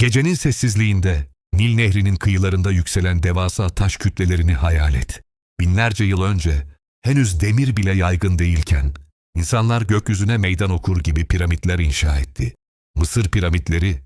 Gecenin sessizliğinde Nil Nehri'nin kıyılarında yükselen devasa taş kütlelerini hayal et. Binlerce yıl önce henüz demir bile yaygın değilken insanlar gökyüzüne meydan okur gibi piramitler inşa etti. Mısır piramitleri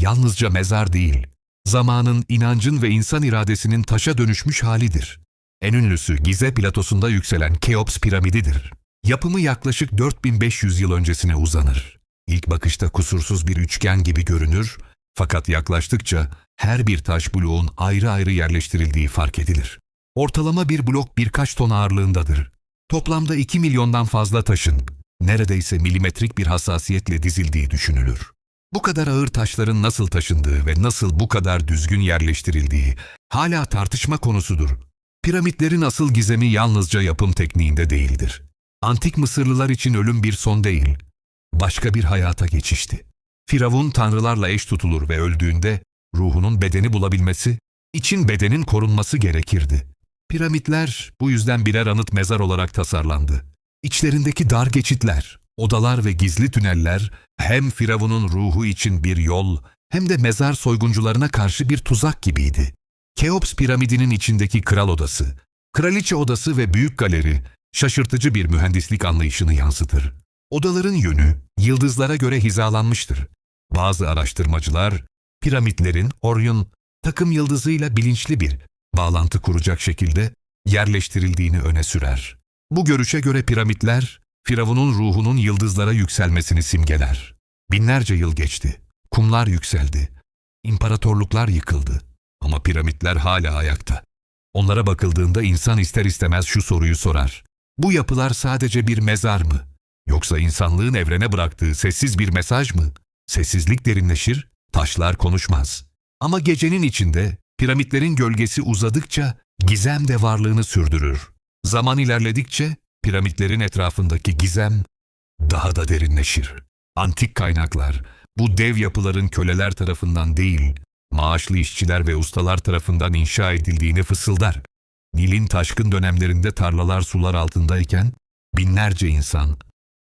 yalnızca mezar değil, zamanın, inancın ve insan iradesinin taşa dönüşmüş halidir. En ünlüsü Gize platosunda yükselen Keops piramididir. Yapımı yaklaşık 4500 yıl öncesine uzanır. İlk bakışta kusursuz bir üçgen gibi görünür fakat yaklaştıkça her bir taş bloğun ayrı ayrı yerleştirildiği fark edilir. Ortalama bir blok birkaç ton ağırlığındadır. Toplamda 2 milyondan fazla taşın neredeyse milimetrik bir hassasiyetle dizildiği düşünülür. Bu kadar ağır taşların nasıl taşındığı ve nasıl bu kadar düzgün yerleştirildiği hala tartışma konusudur. Piramitlerin asıl gizemi yalnızca yapım tekniğinde değildir. Antik Mısırlılar için ölüm bir son değil, başka bir hayata geçişti. Firavun tanrılarla eş tutulur ve öldüğünde ruhunun bedeni bulabilmesi için bedenin korunması gerekirdi. Piramitler bu yüzden birer anıt mezar olarak tasarlandı. İçlerindeki dar geçitler, odalar ve gizli tüneller hem Firavun'un ruhu için bir yol hem de mezar soyguncularına karşı bir tuzak gibiydi. Keops piramidinin içindeki kral odası, kraliçe odası ve büyük galeri şaşırtıcı bir mühendislik anlayışını yansıtır. Odaların yönü yıldızlara göre hizalanmıştır. Bazı araştırmacılar piramitlerin Orion takım yıldızıyla bilinçli bir bağlantı kuracak şekilde yerleştirildiğini öne sürer. Bu görüşe göre piramitler Firavun'un ruhunun yıldızlara yükselmesini simgeler. Binlerce yıl geçti. Kumlar yükseldi. İmparatorluklar yıkıldı. Ama piramitler hala ayakta. Onlara bakıldığında insan ister istemez şu soruyu sorar. Bu yapılar sadece bir mezar mı? Yoksa insanlığın evrene bıraktığı sessiz bir mesaj mı? Sessizlik derinleşir, taşlar konuşmaz. Ama gecenin içinde piramitlerin gölgesi uzadıkça gizem de varlığını sürdürür. Zaman ilerledikçe piramitlerin etrafındaki gizem daha da derinleşir. Antik kaynaklar bu dev yapıların köleler tarafından değil, maaşlı işçiler ve ustalar tarafından inşa edildiğini fısıldar. Nil'in taşkın dönemlerinde tarlalar sular altındayken binlerce insan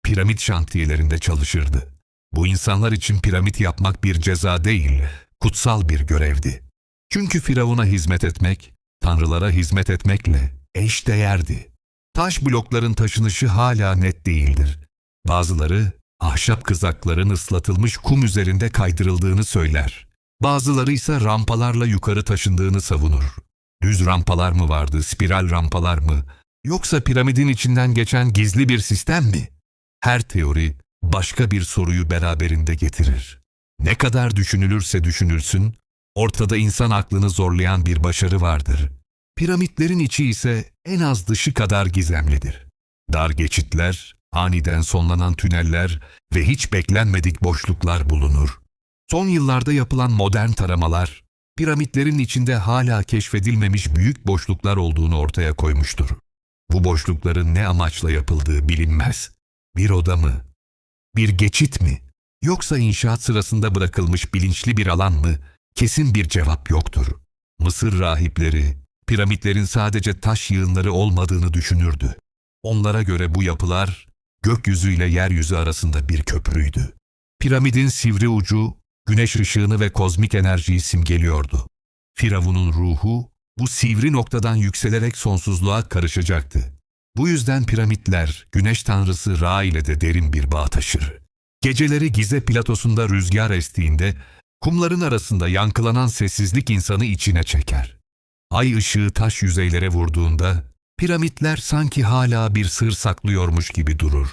piramit şantiyelerinde çalışırdı. Bu insanlar için piramit yapmak bir ceza değil, kutsal bir görevdi. Çünkü Firavun'a hizmet etmek, tanrılara hizmet etmekle eş değerdi. Taş blokların taşınışı hala net değildir. Bazıları ahşap kızakların ıslatılmış kum üzerinde kaydırıldığını söyler. Bazıları ise rampalarla yukarı taşındığını savunur. Düz rampalar mı vardı, spiral rampalar mı? Yoksa piramidin içinden geçen gizli bir sistem mi? Her teori başka bir soruyu beraberinde getirir. Ne kadar düşünülürse düşünülsün, ortada insan aklını zorlayan bir başarı vardır. Piramitlerin içi ise en az dışı kadar gizemlidir. Dar geçitler, aniden sonlanan tüneller ve hiç beklenmedik boşluklar bulunur. Son yıllarda yapılan modern taramalar, piramitlerin içinde hala keşfedilmemiş büyük boşluklar olduğunu ortaya koymuştur. Bu boşlukların ne amaçla yapıldığı bilinmez. Bir oda mı? Bir geçit mi? Yoksa inşaat sırasında bırakılmış bilinçli bir alan mı? Kesin bir cevap yoktur. Mısır rahipleri, piramitlerin sadece taş yığınları olmadığını düşünürdü. Onlara göre bu yapılar, gökyüzüyle yeryüzü arasında bir köprüydü. Piramidin sivri ucu, güneş ışığını ve kozmik enerjiyi simgeliyordu. Firavun'un ruhu, bu sivri noktadan yükselerek sonsuzluğa karışacaktı. Bu yüzden piramitler, güneş tanrısı Ra ile de derin bir bağ taşır. Geceleri Gize platosunda rüzgar estiğinde, kumların arasında yankılanan sessizlik insanı içine çeker. Ay ışığı taş yüzeylere vurduğunda, piramitler sanki hala bir sır saklıyormuş gibi durur.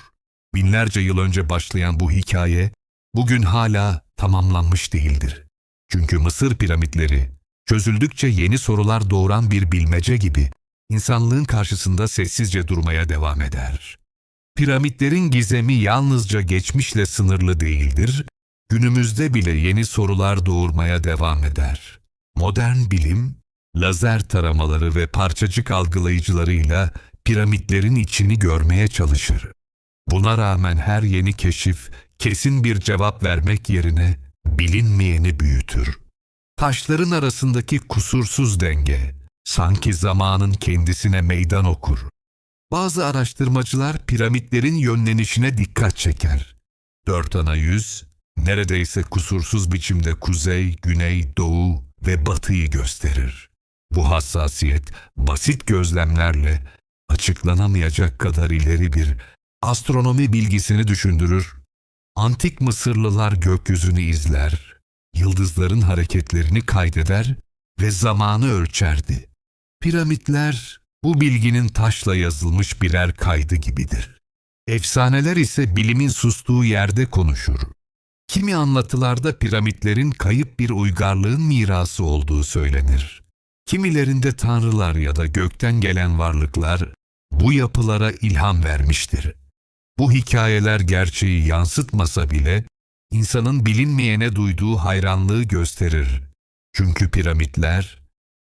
Binlerce yıl önce başlayan bu hikaye, bugün hala tamamlanmış değildir. Çünkü Mısır piramitleri, çözüldükçe yeni sorular doğuran bir bilmece gibi, insanlığın karşısında sessizce durmaya devam eder. Piramitlerin gizemi yalnızca geçmişle sınırlı değildir, günümüzde bile yeni sorular doğurmaya devam eder. Modern bilim, lazer taramaları ve parçacık algılayıcılarıyla piramitlerin içini görmeye çalışır. Buna rağmen her yeni keşif kesin bir cevap vermek yerine bilinmeyeni büyütür. Taşların arasındaki kusursuz denge sanki zamanın kendisine meydan okur. Bazı araştırmacılar piramitlerin yönlenişine dikkat çeker. Dört ana yüz, neredeyse kusursuz biçimde kuzey, güney, doğu ve batıyı gösterir. Bu hassasiyet basit gözlemlerle açıklanamayacak kadar ileri bir astronomi bilgisini düşündürür. Antik Mısırlılar gökyüzünü izler, yıldızların hareketlerini kaydeder ve zamanı ölçerdi. Piramitler bu bilginin taşla yazılmış birer kaydı gibidir. Efsaneler ise bilimin sustuğu yerde konuşur. Kimi anlatılarda piramitlerin kayıp bir uygarlığın mirası olduğu söylenir. Kimilerinde tanrılar ya da gökten gelen varlıklar bu yapılara ilham vermiştir. Bu hikayeler gerçeği yansıtmasa bile insanın bilinmeyene duyduğu hayranlığı gösterir. Çünkü piramitler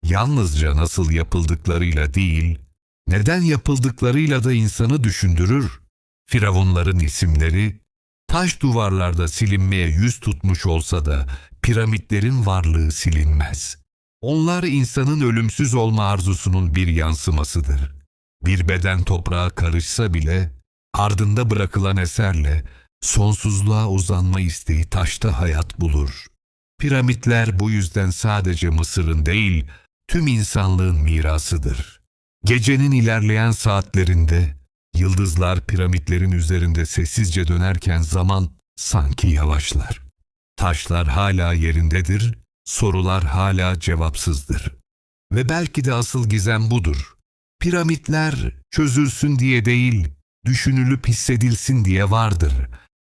yalnızca nasıl yapıldıklarıyla değil, neden yapıldıklarıyla da insanı düşündürür. Firavunların isimleri taş duvarlarda silinmeye yüz tutmuş olsa da piramitlerin varlığı silinmez. Onlar insanın ölümsüz olma arzusunun bir yansımasıdır. Bir beden toprağa karışsa bile ardında bırakılan eserle sonsuzluğa uzanma isteği taşta hayat bulur. Piramitler bu yüzden sadece Mısır'ın değil, tüm insanlığın mirasıdır. Gecenin ilerleyen saatlerinde yıldızlar piramitlerin üzerinde sessizce dönerken zaman sanki yavaşlar. Taşlar hala yerindedir, sorular hala cevapsızdır. Ve belki de asıl gizem budur. Piramitler çözülsün diye değil, düşünülüp hissedilsin diye vardır.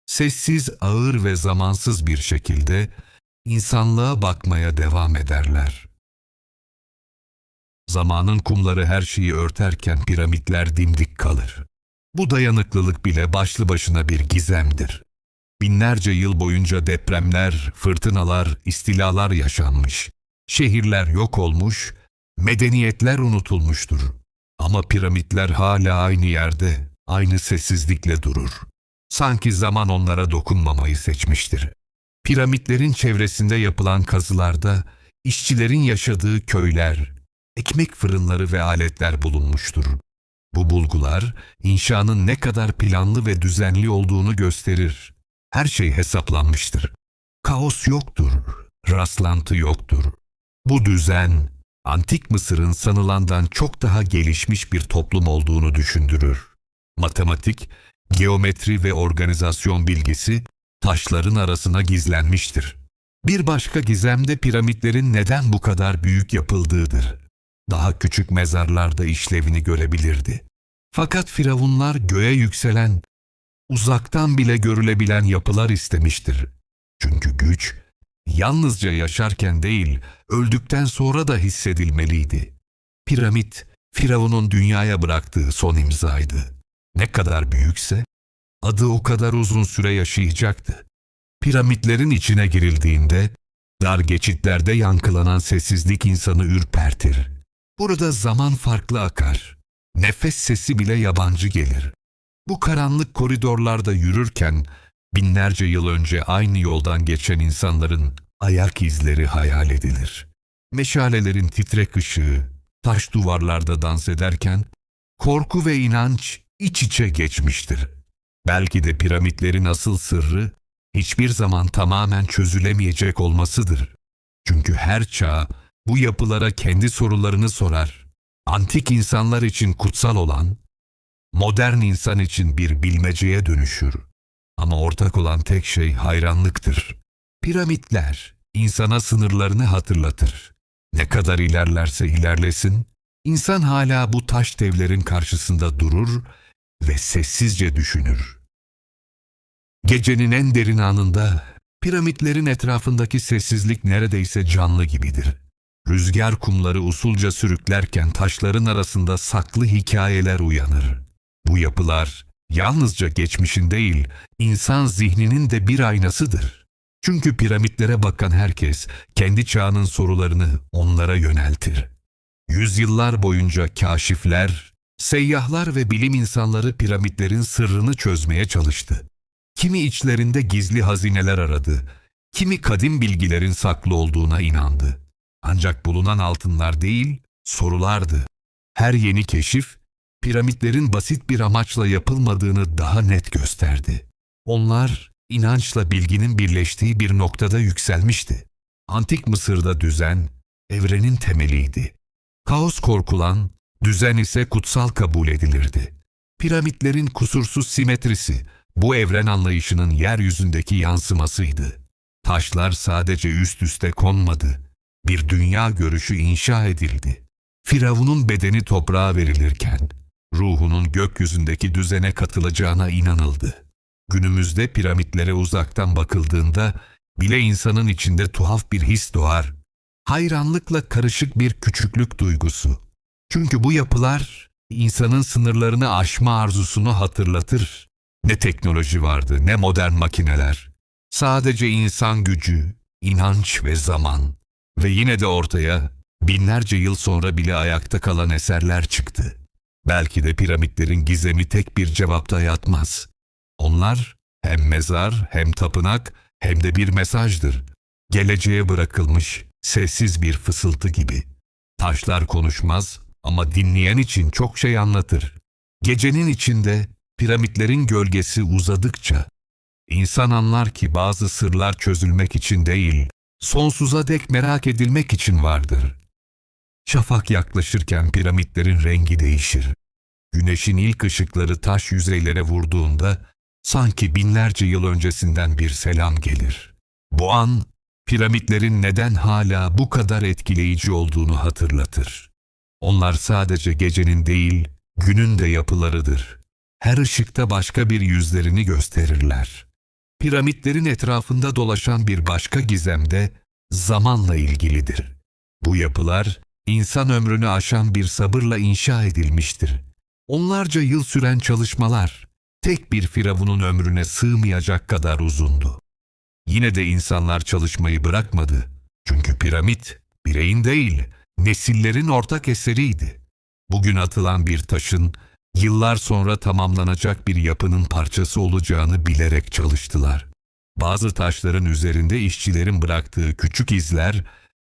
Sessiz, ağır ve zamansız bir şekilde insanlığa bakmaya devam ederler. Zamanın kumları her şeyi örterken piramitler dimdik kalır. Bu dayanıklılık bile başlı başına bir gizemdir. Binlerce yıl boyunca depremler, fırtınalar, istilalar yaşanmış. Şehirler yok olmuş, medeniyetler unutulmuştur. Ama piramitler hala aynı yerde, aynı sessizlikle durur. Sanki zaman onlara dokunmamayı seçmiştir. Piramitlerin çevresinde yapılan kazılarda işçilerin yaşadığı köyler, ekmek fırınları ve aletler bulunmuştur. Bu bulgular inşanın ne kadar planlı ve düzenli olduğunu gösterir. Her şey hesaplanmıştır. Kaos yoktur, rastlantı yoktur. Bu düzen, Antik Mısır'ın sanılandan çok daha gelişmiş bir toplum olduğunu düşündürür. Matematik, geometri ve organizasyon bilgisi taşların arasına gizlenmiştir. Bir başka gizem de piramitlerin neden bu kadar büyük yapıldığıdır. Daha küçük mezarlarda işlevini görebilirdi. Fakat firavunlar göğe yükselen, uzaktan bile görülebilen yapılar istemiştir. Çünkü güç, yalnızca yaşarken değil, öldükten sonra da hissedilmeliydi. Piramit, Firavun'un dünyaya bıraktığı son imzaydı. Ne kadar büyükse, adı o kadar uzun süre yaşayacaktı. Piramitlerin içine girildiğinde, dar geçitlerde yankılanan sessizlik insanı ürpertir. Burada zaman farklı akar. Nefes sesi bile yabancı gelir. Bu karanlık koridorlarda yürürken binlerce yıl önce aynı yoldan geçen insanların ayak izleri hayal edilir. Meşalelerin titrek ışığı, taş duvarlarda dans ederken korku ve inanç iç içe geçmiştir. Belki de piramitlerin asıl sırrı hiçbir zaman tamamen çözülemeyecek olmasıdır. Çünkü her çağ bu yapılara kendi sorularını sorar. Antik insanlar için kutsal olan, modern insan için bir bilmeceye dönüşür. Ama ortak olan tek şey hayranlıktır. Piramitler insana sınırlarını hatırlatır. Ne kadar ilerlerse ilerlesin, insan hala bu taş devlerin karşısında durur ve sessizce düşünür. Gecenin en derin anında piramitlerin etrafındaki sessizlik neredeyse canlı gibidir. Rüzgar kumları usulca sürüklerken taşların arasında saklı hikayeler uyanır. Bu yapılar yalnızca geçmişin değil, insan zihninin de bir aynasıdır. Çünkü piramitlere bakan herkes kendi çağının sorularını onlara yöneltir. Yüzyıllar boyunca kaşifler, seyyahlar ve bilim insanları piramitlerin sırrını çözmeye çalıştı. Kimi içlerinde gizli hazineler aradı, kimi kadim bilgilerin saklı olduğuna inandı. Ancak bulunan altınlar değil, sorulardı. Her yeni keşif, piramitlerin basit bir amaçla yapılmadığını daha net gösterdi. Onlar, inançla bilginin birleştiği bir noktada yükselmişti. Antik Mısır'da düzen, evrenin temeliydi. Kaos korkulan, düzen ise kutsal kabul edilirdi. Piramitlerin kusursuz simetrisi, bu evren anlayışının yeryüzündeki yansımasıydı. Taşlar sadece üst üste konmadı. Bir dünya görüşü inşa edildi. Firavun'un bedeni toprağa verilirken, ruhunun gökyüzündeki düzene katılacağına inanıldı. Günümüzde piramitlere uzaktan bakıldığında bile insanın içinde tuhaf bir his doğar. Hayranlıkla karışık bir küçüklük duygusu. Çünkü bu yapılar insanın sınırlarını aşma arzusunu hatırlatır. Ne teknoloji vardı, ne modern makineler. Sadece insan gücü, inanç ve zaman. Ve yine de ortaya binlerce yıl sonra bile ayakta kalan eserler çıktı. Belki de piramitlerin gizemi tek bir cevapta yatmaz. Onlar hem mezar, hem tapınak, hem de bir mesajdır. Geleceğe bırakılmış sessiz bir fısıltı gibi. Taşlar konuşmaz ama dinleyen için çok şey anlatır. Gecenin içinde piramitlerin gölgesi uzadıkça insan anlar ki bazı sırlar çözülmek için değil, sonsuza dek merak edilmek için vardır. Şafak yaklaşırken piramitlerin rengi değişir. Güneşin ilk ışıkları taş yüzeylere vurduğunda sanki binlerce yıl öncesinden bir selam gelir. Bu an piramitlerin neden hala bu kadar etkileyici olduğunu hatırlatır. Onlar sadece gecenin değil, günün de yapılarıdır. Her ışıkta başka bir yüzlerini gösterirler. Piramitlerin etrafında dolaşan bir başka gizem de zamanla ilgilidir. Bu yapılar insan ömrünü aşan bir sabırla inşa edilmiştir. Onlarca yıl süren çalışmalar tek bir firavunun ömrüne sığmayacak kadar uzundu. Yine de insanlar çalışmayı bırakmadı. Çünkü piramit bireyin değil, nesillerin ortak eseriydi. Bugün atılan bir taşın yıllar sonra tamamlanacak bir yapının parçası olacağını bilerek çalıştılar. Bazı taşların üzerinde işçilerin bıraktığı küçük izler,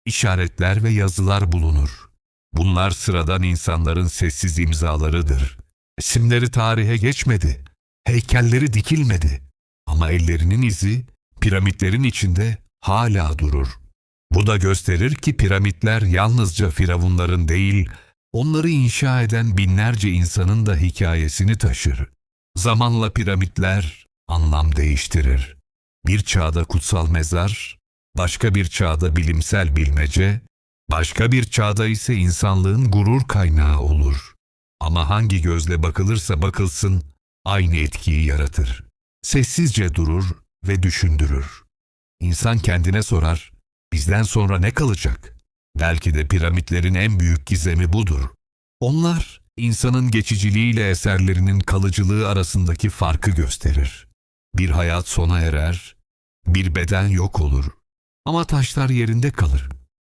işaretler ve yazılar bulunur. Bunlar sıradan insanların sessiz imzalarıdır. İsimleri tarihe geçmedi, heykelleri dikilmedi ama ellerinin izi piramitlerin içinde hala durur. Bu da gösterir ki piramitler yalnızca firavunların değil, onları inşa eden binlerce insanın da hikayesini taşır. Zamanla piramitler anlam değiştirir. Bir çağda kutsal mezar, başka bir çağda bilimsel bilmece, başka bir çağda ise insanlığın gurur kaynağı olur. Ama hangi gözle bakılırsa bakılsın aynı etkiyi yaratır. Sessizce durur ve düşündürür. İnsan kendine sorar, bizden sonra ne kalacak? Belki de piramitlerin en büyük gizemi budur. Onlar, insanın geçiciliğiyle eserlerinin kalıcılığı arasındaki farkı gösterir. Bir hayat sona erer, bir beden yok olur. Ama taşlar yerinde kalır.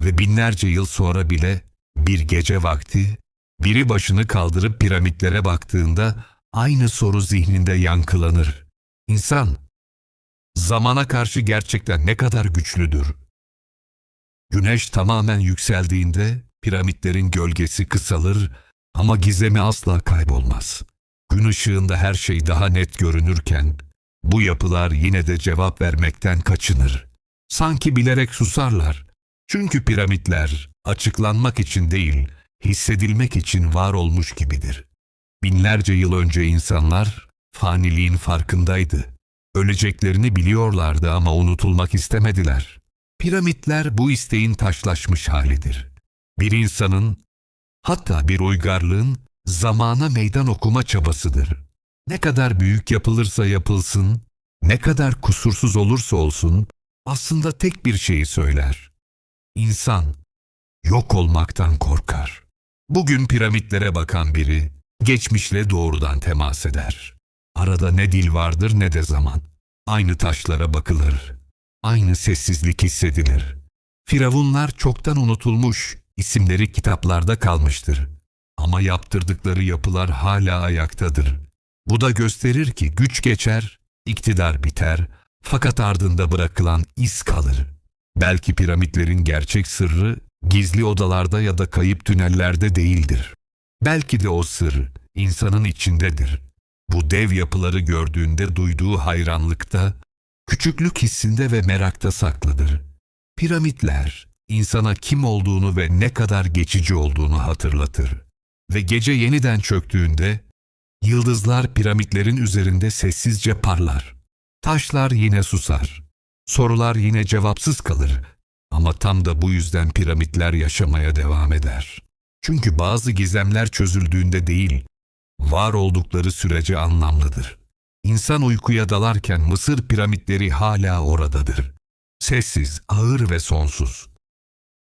Ve binlerce yıl sonra bile bir gece vakti, biri başını kaldırıp piramitlere baktığında aynı soru zihninde yankılanır. İnsan, zamana karşı gerçekten ne kadar güçlüdür? Güneş tamamen yükseldiğinde piramitlerin gölgesi kısalır ama gizemi asla kaybolmaz. Gün ışığında her şey daha net görünürken bu yapılar yine de cevap vermekten kaçınır. Sanki bilerek susarlar. Çünkü piramitler açıklanmak için değil, hissedilmek için var olmuş gibidir. Binlerce yıl önce insanlar faniliğin farkındaydı. Öleceklerini biliyorlardı ama unutulmak istemediler. Piramitler bu isteğin taşlaşmış halidir. Bir insanın, hatta bir uygarlığın zamana meydan okuma çabasıdır. Ne kadar büyük yapılırsa yapılsın, ne kadar kusursuz olursa olsun, aslında tek bir şeyi söyler. İnsan yok olmaktan korkar. Bugün piramitlere bakan biri, geçmişle doğrudan temas eder. Arada ne dil vardır ne de zaman. Aynı taşlara bakılır. Aynı sessizlik hissedilir. Firavunlar çoktan unutulmuş, isimleri kitaplarda kalmıştır. Ama yaptırdıkları yapılar hala ayaktadır. Bu da gösterir ki güç geçer, iktidar biter, fakat ardında bırakılan iz kalır. Belki piramitlerin gerçek sırrı gizli odalarda ya da kayıp tünellerde değildir. Belki de o sır insanın içindedir. Bu dev yapıları gördüğünde duyduğu hayranlıkta küçüklük hissinde ve merakta saklıdır. Piramitler, insana kim olduğunu ve ne kadar geçici olduğunu hatırlatır. Ve gece yeniden çöktüğünde, yıldızlar piramitlerin üzerinde sessizce parlar. Taşlar yine susar. Sorular yine cevapsız kalır. Ama tam da bu yüzden piramitler yaşamaya devam eder. Çünkü bazı gizemler çözüldüğünde değil, var oldukları sürece anlamlıdır. İnsan uykuya dalarken Mısır piramitleri hala oradadır. Sessiz, ağır ve sonsuz.